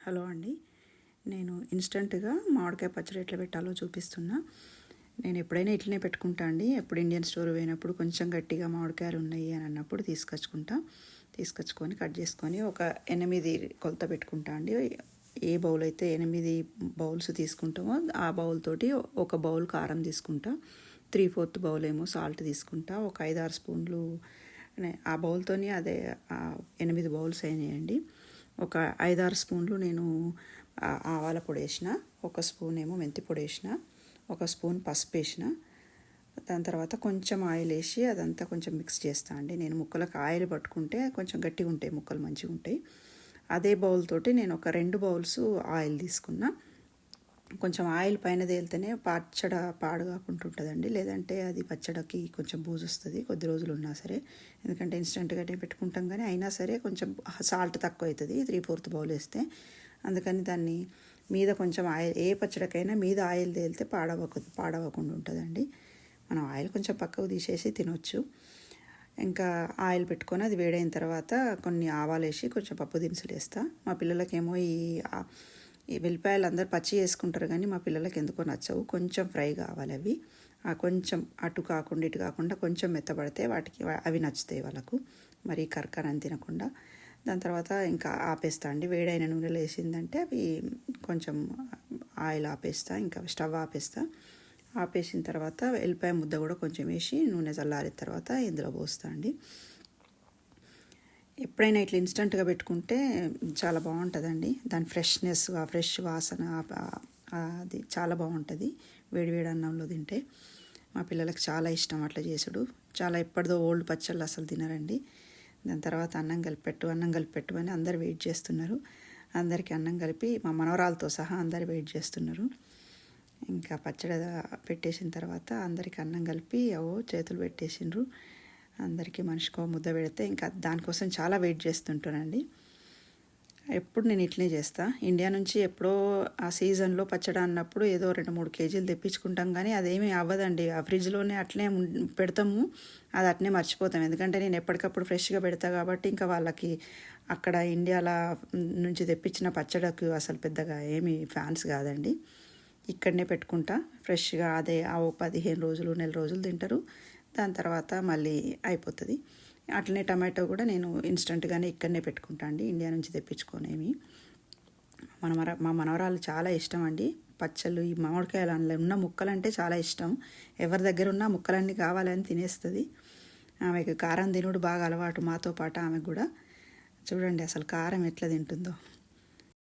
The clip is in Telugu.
హలో అండి. నేను ఇన్స్టంట్గా మామిడికాయ పచ్చడి ఎట్లా పెట్టాలో చూపిస్తున్నా. నేను ఎప్పుడైనా ఇట్లనే పెట్టుకుంటా అండి. ఎప్పుడు ఇండియన్ స్టోర్ పోయినప్పుడు కొంచెం గట్టిగా మామిడికాయలు ఉన్నాయి అని అన్నప్పుడు తీసుకొచ్చుకుంటా. తీసుకొచ్చుకొని కట్ చేసుకొని ఒక ఎనిమిది కొలత పెట్టుకుంటా అండి. ఏ బౌల్ అయితే ఎనిమిది బౌల్స్ తీసుకుంటామో ఆ బౌల్ తోటి ఒక బౌల్ కారం తీసుకుంటా. త్రీ ఫోర్త్ బౌల్ ఏమో సాల్ట్ తీసుకుంటా. ఒక ఐదు ఆరు స్పూన్లు ఆ బౌల్తోని అదే ఎనిమిది బౌల్స్ అయినాయండి. ఒక ఐదారు స్పూన్లు నేను ఆవాల పొడి వేసిన ఒక స్పూన్ ఏమో మెంతి పొడి వేసిన ఒక స్పూన్ పసుపు వేసిన. దాని తర్వాత కొంచెం ఆయిల్ వేసి అదంతా కొంచెం మిక్స్ చేస్తా అండి. నేను ముక్కలకు ఆయిల్ పట్టుకుంటే కొంచెం గట్టిగా ఉంటాయి ముక్కలు మంచిగా ఉంటాయి అదే బౌల్ తోటి నేను ఒక రెండు బౌల్స్ ఆయిల్ తీసుకున్నా. కొంచెం ఆయిల్ పైన తేలితేనే పచ్చడ పాడు కాకుండా ఉంటుందండి. లేదంటే అది పచ్చడికి కొంచెం బూజు వస్తుంది కొద్ది రోజులు ఉన్నా సరే. ఎందుకంటే ఇన్స్టెంట్గానే పెట్టుకుంటాం కానీ అయినా సరే కొంచెం సాల్ట్ తక్కువ అవుతుంది త్రీ ఫోర్త్ బౌల్ వేస్తే. అందుకని దాన్ని మీద కొంచెం ఆయిల్ ఏ పచ్చడికైనా మీద ఆయిల్ తేలితే పాడవకు పాడవకుండా ఉంటుందండి. మనం ఆయిల్ కొంచెం పక్కకు తీసేసి తినొచ్చు. ఇంకా ఆయిల్ పెట్టుకొని అది వేడైన తర్వాత కొన్ని ఆవాలు వేసి కొంచెం పప్పు దినుసులు వేస్తా. మా పిల్లలకేమో ఈ ఈ వెల్లిపాయలు అందరు పచ్చి వేసుకుంటారు కానీ మా పిల్లలకి ఎందుకో నచ్చవు. కొంచెం ఫ్రై కావాలి అవి. కొంచెం అటు కాకుండా ఇటు కాకుండా కొంచెం మెత్తబడితే వాటికి అవి నచ్చుతాయి వాళ్ళకు. మరి కర్కరని తినకుండా. దాని తర్వాత ఇంకా ఆపేస్తా అండి. వేడైన నూనెలో వేసిందంటే అవి కొంచెం ఆయిల్ ఆపేస్తా ఇంకా స్టవ్ ఆపేస్తా. ఆపేసిన తర్వాత వెల్లిపాయ ముద్ద కూడా కొంచెం వేసి నూనె చల్లారిన తర్వాత ఇందులో పోస్తా అండి. ఎప్పుడైనా ఇట్లా ఇన్స్టంట్గా పెట్టుకుంటే చాలా బాగుంటుందండి. దాని ఫ్రెష్నెస్ ఆ ఫ్రెష్ వాసన అది చాలా బాగుంటుంది. వేడివేడి అన్నంలో తింటే మా పిల్లలకు చాలా ఇష్టం అట్లా చేసుడు. చాలా ఎప్పటిదో ఓల్డ్ పచ్చళ్ళు అసలు తినరండి. దాని తర్వాత అన్నం కలిపెట్టు అన్నం కలిపెట్టు అని అందరు వెయిట్ చేస్తున్నారు. అందరికీ అన్నం కలిపి మా మనవరాలతో సహా అందరు వెయిట్ చేస్తున్నారు. ఇంకా పచ్చడి పెట్టేసిన తర్వాత అందరికి అన్నం కలిపి అవో చేతులు పెట్టేసిండ్రు. అందరికీ మనిషికో ముద్ద పెడితే ఇంకా దానికోసం చాలా వెయిట్ చేస్తుంటానండి. ఎప్పుడు నేను ఇట్లే చేస్తా. ఇండియా నుంచి ఎప్పుడో ఆ సీజన్లో పచ్చడి అన్నప్పుడు ఏదో రెండు మూడు కేజీలు తెప్పించుకుంటాం కానీ అదేమీ అవ్వదండి. ఆ ఫ్రిడ్జ్లోనే అట్లే పెడతాము. అది అట్నే మర్చిపోతాం. ఎందుకంటే నేను ఎప్పటికప్పుడు ఫ్రెష్గా పెడతా కాబట్టి ఇంకా వాళ్ళకి అక్కడ ఇండియాలో నుంచి తెప్పించిన పచ్చడికి అసలు పెద్దగా ఏమీ ఫ్యాన్స్ కాదండి. ఇక్కడనే పెట్టుకుంటా. ఫ్రెష్గా అదే ఆ పదిహేను రోజులు నెల రోజులు తింటారు. దాని తర్వాత మళ్ళీ అయిపోతుంది. అట్లనే టమాటో కూడా నేను ఇన్స్టెంట్గానే ఇక్కడనే పెట్టుకుంటా అండి. ఇండియా నుంచి తెప్పించుకోనేమి మనమర మా మనవరాలు చాలా ఇష్టం అండి. పచ్చళ్ళు ఈ మామిడికాయలు అందులో ఉన్న ముక్కలంటే చాలా ఇష్టం. ఎవరి దగ్గర ఉన్న ముక్కలన్నీ కావాలని తినేస్తుంది. ఆమెకు కారం తినుడు బాగా అలవాటు మాతో పాటు ఆమెకు కూడా. చూడండి అసలు కారం ఎట్లా తింటుందో.